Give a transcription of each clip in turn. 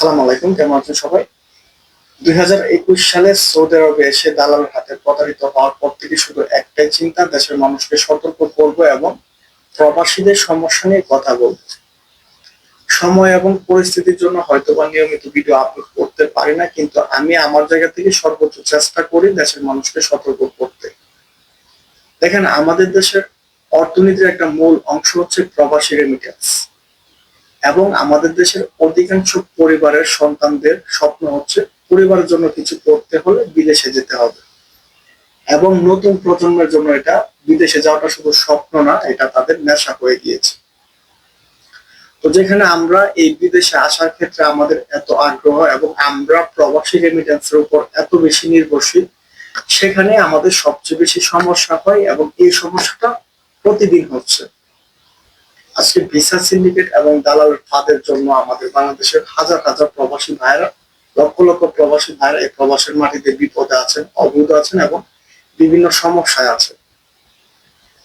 আসসালামু আলাইকুম, কেমন আছেন সবাই? দুই হাজার একুশ সালে সৌদি আরবে এসে দালাল হাতে প্রতারিত হওয়ার পর থেকে শুধু একটাই চিন্তা, দেশের মানুষকে সতর্ক করব এবং প্রবাসীদের সমস্যা নিয়ে কথা বলব। সময় এবং পরিস্থিতির জন্য হয়তো বা নিয়মিত ভিডিও আপলোড করতে পারি না, কিন্তু আমি আমার জায়গা থেকে সর্বোচ্চ চেষ্টা করি দেশের মানুষকে সতর্ক করতে। দেখেন, আমাদের দেশের অর্থনীতির একটা মূল অংশ হচ্ছে প্রবাসী রেমিটেন্স এবং আমাদের দেশের অধিকাংশ পরিবারের সন্তানদের স্বপ্ন হচ্ছে পরিবারের জন্য কিছু করতে হলে বিদেশে যেতে হবে। এবং নতুন প্রজন্মের জন্য এটা বিদেশে যাওয়াটা শুধু স্বপ্ন না, এটা তাদের নেশা হয়ে গিয়েছে। তো যেখানে আমরা এই বিদেশে আসার ক্ষেত্রে আমাদের এত আগ্রহ এবং আমরা প্রবাসী রেমিটেন্সের উপর এত বেশি নির্ভরশীল, সেখানে আমাদের সবচেয়ে বেশি সমস্যা হয় এবং এই সমস্যাটা প্রতিদিন হচ্ছে। আজকে ভিসা সিন্ডিকেট এবং দালাল ফাঁদের জন্য আমাদের বাংলাদেশের হাজার হাজার প্রবাসী ভাইরা লক্ষ লক্ষ প্রবাসী ভাইরা এই প্রবাসের মাটিতে বিপদে আছেন অবৈধ আছেন এবং বিভিন্ন সমস্যায় আছেন।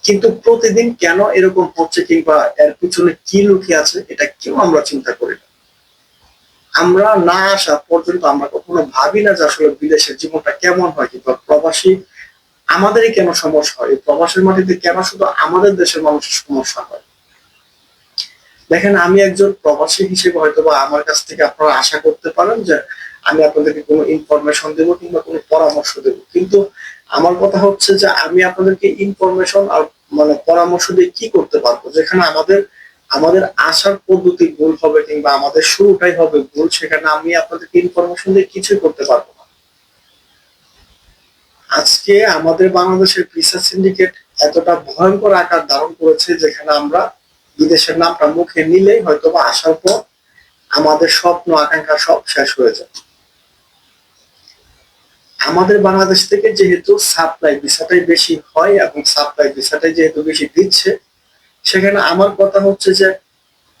কিন্তু প্রতিদিন কেন এরকম হচ্ছে কিংবা এর পিছনে কি লুকিয়ে আছে, এটা কেউ আমরা চিন্তা করি না। আমরা না আসা পর্যন্ত আমরা কখনো ভাবি না যে আসলে বিদেশের জীবনটা কেমন হয় কিংবা প্রবাসী আমাদেরই কেন সমস্যা হয়, এই প্রবাসের মাটিতে কেন শুধু আমাদের দেশের মানুষের সমস্যা হয়? দেখেন, আমি একজন প্রবাসী হিসেবে হয়তো বা আমার কাছ থেকে আপনারা আশা করতে পারেন যে আমি আপনাদেরকে কোনো ইনফরমেশন দেবো কিংবা কোনো পরামর্শ দেবো। কিন্তু আমার কথা হচ্ছে যে আমি আপনাদেরকে ইনফরমেশন আর মানে পরামর্শ দিয়ে কি করতে পারব? যেখানে আমাদের আমাদের আসার পদ্ধতি ভুল হবে কিংবা আমাদের শুরুটাই হবে ভুল, সেখানে আমি আপনাদেরকে ইনফরমেশন দিয়ে কিছুই করতে পারব না। আজকে আমাদের বাংলাদেশের ভিসা সিন্ডিকেট এতটা ভয়ঙ্কর আকার ধারণ করেছে যেখানে আমরা বিদেশের নামটা মুখে নিলেই হয়তো বা আসার পর আমাদের স্বপ্ন, আকাঙ্ক্ষা সব শেষ হয়ে যায়। আমাদের বাংলাদেশ থেকে যেহেতু সাপ্লাই ভিসাটাই বেশি হয় এবং সাপ্লাই ভিসাটাই যেহেতু বেশি দিচ্ছে, সেখানে আমার কথা হচ্ছে যে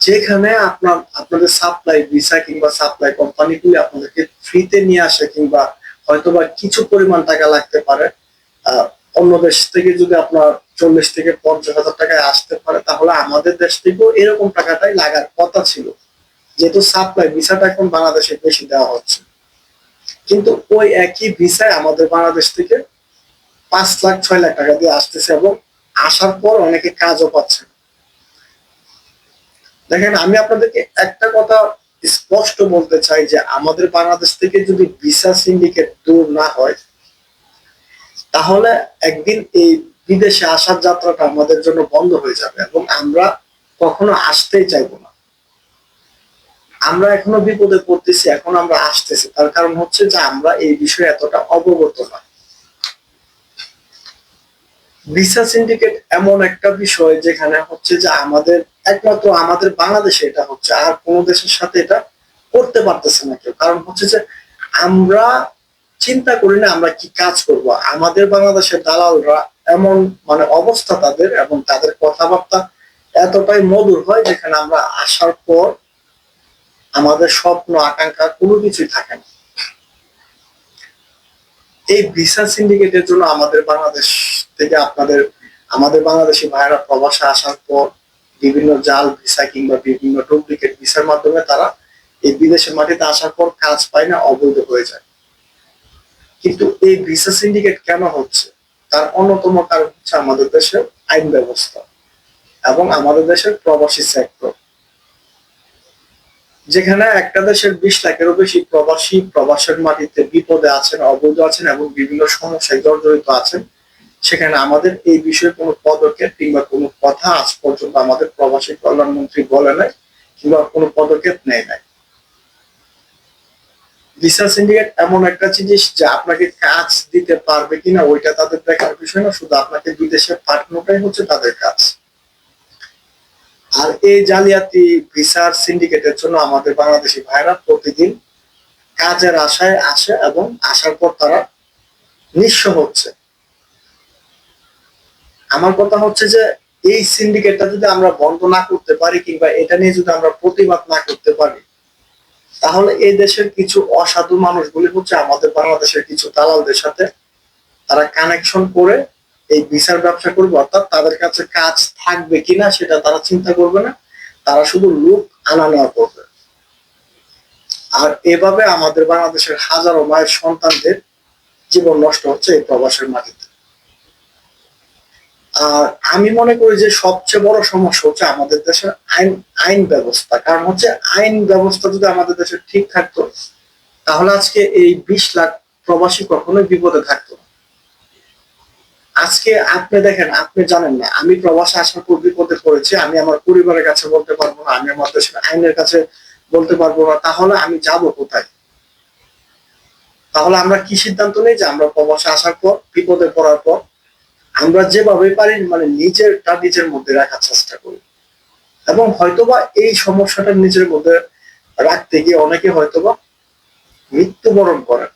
যেখানে আপনার, আপনাদের সাপ্লাই ভিসা কিংবা সাপ্লাই কোম্পানিগুলি আপনাদেরকে ফ্রিতে নিয়ে আসে কিংবা হয়তোবা কিছু পরিমাণ টাকা লাগতে পারে অন্য দেশ থেকে যদি আপনার চল্লিশ থেকে পঞ্চাশ হাজার টাকায় আসতে পারে, তাহলে আমাদের দেশ থেকেও এরকম টাকাটাই লাগার কথা ছিল। যেহেতু সাপ্লাই ভিসাটা এখন বাংলাদেশে বেশি দেওয়া হচ্ছে। কিন্তু ওই একই ভিসায় আমাদের বাংলাদেশ থেকে পাঁচ লাখ, ছয় লাখ টাকা দিয়ে আসতেছে এবং আসার পর অনেকে কাজও পাচ্ছে। দেখেন, আমি আপনাদেরকে একটা কথা স্পষ্ট বলতে চাই যে, আমাদের বাংলাদেশ থেকে যদি ভিসা সিন্ডিকেট দূর না হয়, তাহলে একদিন এই বিদেশে আসার যাত্রাটা আমাদের জন্য বন্ধ হয়ে যাবে এবং আমরা কখনো আসতেই চাইব না। আমরা এখনও বিপদে পড়তেছি, এখন আমরা আসতেছি। তার কারণ হচ্ছে যে আমরা এই বিষয়ে এতটা অবগত না। ভিসা সিন্ডিকেট এমন একটা বিষয় যেখানে হচ্ছে যে আমাদের একমাত্র আমাদের বাংলাদেশে এটা হচ্ছে, আর কোনো দেশের সাথে এটা করতে পারতেছে না কেউ। কারণ হচ্ছে যে আমরা চিন্তা করি না আমরা কি কাজ করব। আমাদের বাংলাদেশের দালালরা এমন মানে অবস্থা তাদের এবং তাদের কথাবার্তা এতটাই মধুর হয় যেখানে আমরা আসার পর আমাদের স্বপ্ন, আকাঙ্ক্ষা কোনো কিছুই থাকে না। এই ভিসা সিন্ডিকেটের জন্য আমাদের বাংলাদেশ থেকে আপনাদের, আমাদের বাংলাদেশি ভাইয়েরা প্রবাসে আসার পর বিভিন্ন জাল ভিসা কিংবা বিভিন্ন ডুপ্লিকেট ভিসার মাধ্যমে তারা এই বিদেশের মাটিতে আসার পর কাজ পায় না, অবৈধ হয়ে যায়। কিন্তু এই ভিসা সিন্ডিকেট কেন হচ্ছে? তার অন্যতম কারণ হচ্ছে আমাদের দেশের আইন ব্যবস্থা এবং আমাদের দেশের প্রবাসী সেক্টর যেখানে একটা দেশের বিশ লাখেরও বেশি প্রবাসী প্রবাসের মাটিতে বিপদে আছেন, অবৈধ আছেন এবং বিভিন্ন সমস্যায় জর্জরিত আছেন, সেখানে আমাদের এই বিষয়ে কোনো পদক্ষেপ কিংবা কোনো কথা আজ পর্যন্ত আমাদের প্রবাসী কল্যাণমন্ত্রী বলে নাই কিংবা কোনো পদক্ষেপ নেয় নাই। ভিসা সিন্ডিকেট এমন একটা জিনিস যে আপনাকে কাজ দিতে পারবে কিনা, ওইটা তাদের দেখার বিষয় না, শুধু আপনাকে দুই বিদেশে পাঠানোটাই হচ্ছে তাদের কাজ। আর এই জালিয়াতি ভিসার সিন্ডিকেটের জন্য আমাদের বাংলাদেশি ভাইরা প্রতিদিন কাজের আশায় আসে এবং আসার পর তারা নিঃস্ব হচ্ছে। আমার কথা হচ্ছে যে, এই সিন্ডিকেটটা যদি আমরা বন্ধ না করতে পারি কিংবা এটা নিয়ে যদি আমরা প্রতিবাদ না করতে পারি তাহলে এই দেশের কিছু অসাধু মানুষগুলি হচ্ছে আমাদের বাংলাদেশের কিছু দালালদের সাথে তারা কানেকশন করে এই বিচার ব্যবসা করবে, অর্থাৎ তাদের কাছে কাজ থাকবে কিনা সেটা তারা চিন্তা করবে না। তারা শুধু লোক আনা, নেওয়া করবে। আর এভাবে আমাদের বাংলাদেশের হাজারো মায়ের সন্তানদের জীবন নষ্ট হচ্ছে এই প্রবাসের মাটিতে। আর আমি মনে করি যে সবচেয়ে বড় সমস্যা হচ্ছে আমাদের দেশের আইন আইন ব্যবস্থা। কারণ হচ্ছে আইন ব্যবস্থা যদি আমাদের দেশে ঠিক থাকতো, তাহলে আজকে এই বিশ লাখ প্রবাসী কখনোই বিপদে থাকতো আজকে আপনি দেখেন, আপনি জানেন না, আমি প্রবাসে আসার পর বিপদে পড়েছি, আমি আমার পরিবারের কাছে বলতে পারব না, আমি আমার দেশের আইনের কাছে বলতে পারব না, তাহলে আমি যাব কোথায়? তাহলে আমরা কি সিদ্ধান্ত নেই যে আমরা প্রবাসে আসার পর, বিপদে পড়ার পর আমরা যেভাবে পারি মানে নিজেরটা নিজের মধ্যে রাখার চেষ্টা করি। এবং হয়তোবা এই সমস্যাটা নিজের মধ্যে রাখতে গিয়ে অনেকে হয়তোবা মৃত্যুবরণ করেন।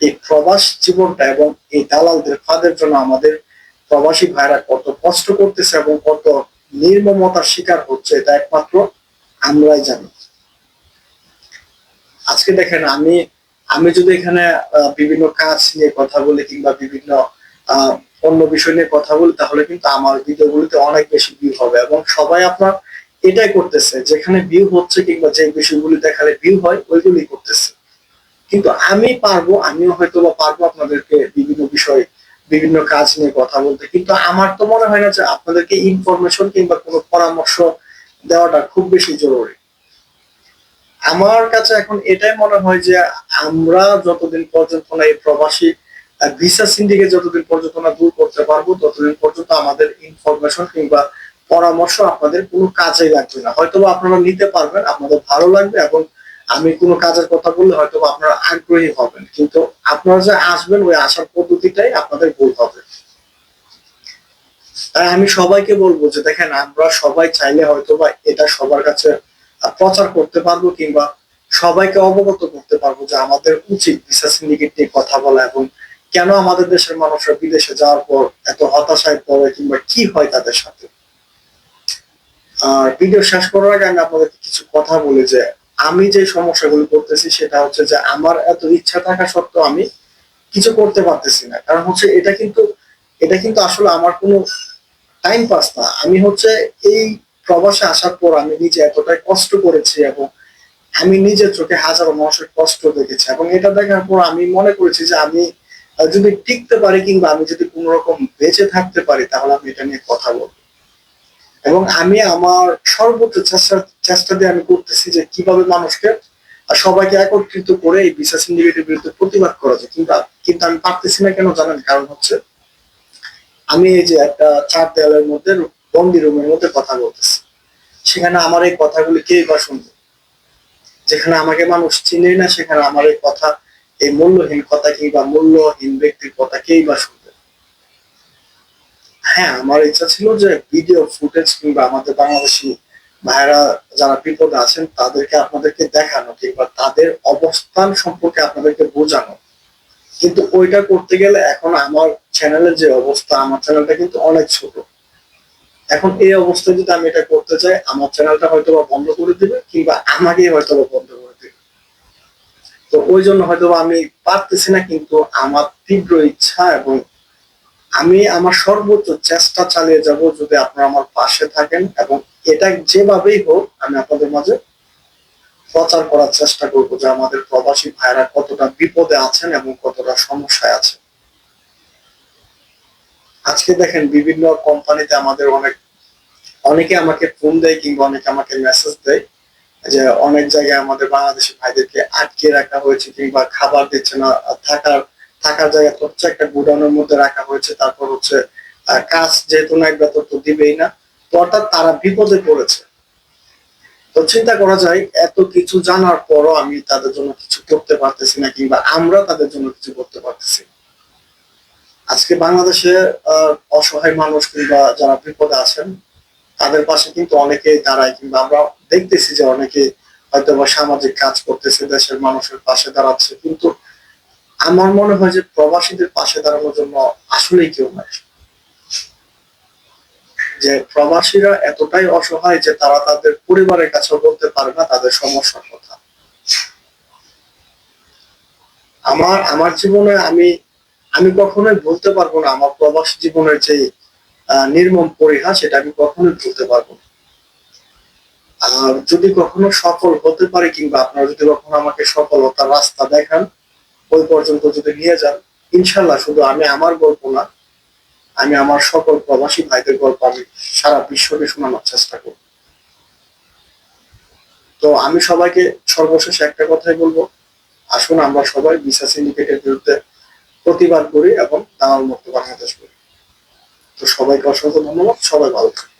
এই প্রবাস জীবনটা এবং এই দালালদের ফাঁদের জন্য আমাদের প্রবাসী ভাইরা কত কষ্ট করতেছে এবং কত নির্মমতার শিকার হচ্ছে, এটা একমাত্র আমরাই জানি। আজকে দেখেন আমি আমি যদি এখানে বিভিন্ন কাজ নিয়ে কথা বলি কিংবা বিভিন্ন অন্য বিষয় নিয়ে কথা বলি, তাহলে কিন্তু আমার ভিডিওগুলিতে অনেক বেশি ভিউ হবে এবং সবাই আপনার এটাই করতেছে, যেখানে ভিউ হচ্ছে কিংবা যে বিষয়গুলি দেখালে ভিউ হয় ওইগুলি করতেছে। কিন্তু আমি পারব, আমিও হয়তো বা পারব আপনাদেরকে বিভিন্ন বিষয় বিভিন্ন কাজ নিয়ে কথা বলতে, কিন্তু আমার তো মনে হয় না যে আপনাদেরকে ইনফরমেশন কিংবা কোনো পরামর্শ দেওয়াটা খুব বেশি জরুরি। আমার কাছে এখন এটাই মনে হয় যে আমরা যতদিন পর্যন্ত না এই প্রবাসী ভিসা সিন্ডিকেট যতদিন পর্যন্ত না দূর করতে পারব, ততদিন পর্যন্ত আমাদের ইনফরমেশন কিংবা পরামর্শ আপনাদের কোনো কাজে লাগবে না। হয়তো আপনারা নিতে পারবেন, আপনাদের ভালো লাগবে এবং আমি কোনো কাজের কথা বললে হয়তো আপনারা আগ্রহী হবেন। কিন্তু আপনারা যে আসবেন ওই আসার পদ্ধতিটাই আপনাদের ভুল হবে। তাই আমি সবাইকে বলব যে দেখেন, আমরা সবাই চাইলে হয়তো বা এটা সবার কাছে প্রচার করতে পারব কিংবা সবাইকে অবগত করতে পারব যে আমাদের উচিত সিন্ডিকেট নিয়ে কথা বলা এবং কেন আমাদের দেশের মানুষরা বিদেশে যাওয়ার পর এত হতাশায় পড়ে কিংবা কি হয় তাদের সাথে? আর ভিডিও শেষ করার আগে আমি আপনাদেরকে কিছু কথা বলি যে, আমি যে সমস্যাগুলো করতেছি সেটা হচ্ছে যে, আমার এত ইচ্ছা থাকা সত্ত্বেও আমি কিছু করতে পারতেছি না। কারণ হচ্ছে এটা কিন্তু এটা কিন্তু আসলে আমার কোনো টাইম পাস না। আমি হচ্ছে এই প্রবাসে আসার পর আমি নিজে এতটাই কষ্ট করেছি এবং আমি নিজের চোখে হাজারো মানুষের কষ্ট দেখেছি এবং এটা দেখার পর আমি মনে করেছি যে আমি যদি টিকতে পারি কিংবা আমি যদি কোনো রকম বেঁচে থাকতে পারি, তাহলে আমি এটা নিয়ে কথা বলব। এবং আমি আমার সর্বোচ্চ চেষ্টা চেষ্টা দিয়ে আমি করতেছি যে কীভাবে মানুষকে সবাইকে একত্রিত করে এই বিশ্বাস সিন্ডিকেটের বিরুদ্ধে প্রতিবাদ করা যায়। কিন্তু কিন্তু আমি পারতেছি না কেন জানেন? কারণ হচ্ছে, আমি এই যে একটা চার দেওয়ালের মধ্যে বন্দি রুমের মধ্যে কথা বলতেছি। সেখানে আমার এই কথাগুলি কেই বা শুনবে? যেখানে আমাকে মানুষ চিনে না, সেখানে আমার এই কথা এই মূল্যহীন কথা বা মূল্যহীন ব্যক্তির কথা কেই বা শুনবে হ্যাঁ আমার ইচ্ছা ছিল যে ভিডিও ফুটেজ কিংবা আমাদের বাংলাদেশি ভাইরা যারা বিপদে আছেন, তাদেরকে আপনাদেরকে দেখানো কিংবা তাদের অবস্থান সম্পর্কে আপনাদেরকে বোঝানো। কিন্তু ওইটা করতে গেলে এখন আমার চ্যানেলের যে অবস্থা, আমার চ্যানেলটা কিন্তু অনেক ছোট। এখন এই অবস্থায় যদি আমি এটা করতে চাই, আমার চ্যানেলটা হয়তো বা বন্ধ করে দিবে কিংবা আমাকেই হয়তো বা বন্ধ তো ওই জন্য হয়তো আমি পারতেছি না, কিন্তু আমার তীব্র ইচ্ছা এবং আমি আমার সর্বোচ্চ চেষ্টা চালিয়ে যাব যদি আপনারা আমার পাশে থাকেন এবং এটা যেভাবেই হোক আমি আপনাদের মাঝে প্রচার করার চেষ্টা করব যে আমাদের প্রবাসী ভাইরা কতটা বিপদে আছেন এবং কতটা সমস্যায় আছেন। আজকে দেখেন বিভিন্ন কোম্পানিতে আমাদের অনেক, অনেকে আমাকে ফোন দেয় কিংবা অনেকে আমাকে মেসেজ দেয়। যে অনেক জায়গায় আমাদের বাংলাদেশি ভাইদেরকে আটকে রাখা হয়েছে কিংবা খাবার দিচ্ছে না থাকার থাকার জায়গা হচ্ছে একটা গুডাউনের মধ্যে রাখা হয়েছে, তারপর হচ্ছে কাজ যেহেতু না বেতন তো দিবেই না, তো অর্থাৎ তারা বিপদে পড়েছে। তো চিন্তা করা যায়, এত কিছু জানার পরও আমি তাদের জন্য কিছু করতে পারতেছি না কিংবা আমরা তাদের জন্য কিছু করতে পারতেছি আজকে বাংলাদেশে অসহায় মানুষ কিংবা যারা বিপদে আছেন তাদের পাশে কিন্তু অনেকে দাঁড়ায়, কিংবা আমরা দেখতেছি যে অনেকে হয়তো বা সামাজিক কাজ করতেছে, দেশের মানুষের পাশে দাঁড়াচ্ছে। কিন্তু আমার মনে হয় যে প্রবাসীদের পাশে দাঁড়ানোর জন্য আসলেই কেউ নাই। যে প্রবাসীরা এতটাই অসহায় যে তারা তাদের পরিবারের কাছেও বলতে পারে না তাদের সমস্যার কথা। আমার আমার জীবনে আমি আমি কখনোই বলতে পারব না। আমার প্রবাসী জীবনের যে নির্মম পরিহাস সেটা আমি কখনোই ভুলতে পারব না। আর যদি কখনো সফল হতে পারে কিংবা আপনারা যদি কখনো আমাকে সফলতার রাস্তা দেখান, ওই পর্যন্ত যদি নিয়ে যান ইনশাল্লাহ শুধু আমি আমার গল্প না, আমি আমার সকল প্রবাসী ভাইদের গল্প আমি সারা বিশ্বকে শোনানোর চেষ্টা করব। তো আমি সবাইকে সর্বশেষ একটা কথাই বলব। আসুন আমরা সবাই ভিসা সিন্ডিকেটের বিরুদ্ধে প্রতিবাদ করি এবং দালাল মুক্ত বাংলাদেশ করি। তো সবাইকে অসংখ্য ধন্যবাদ। সবাই ভালো থাকুন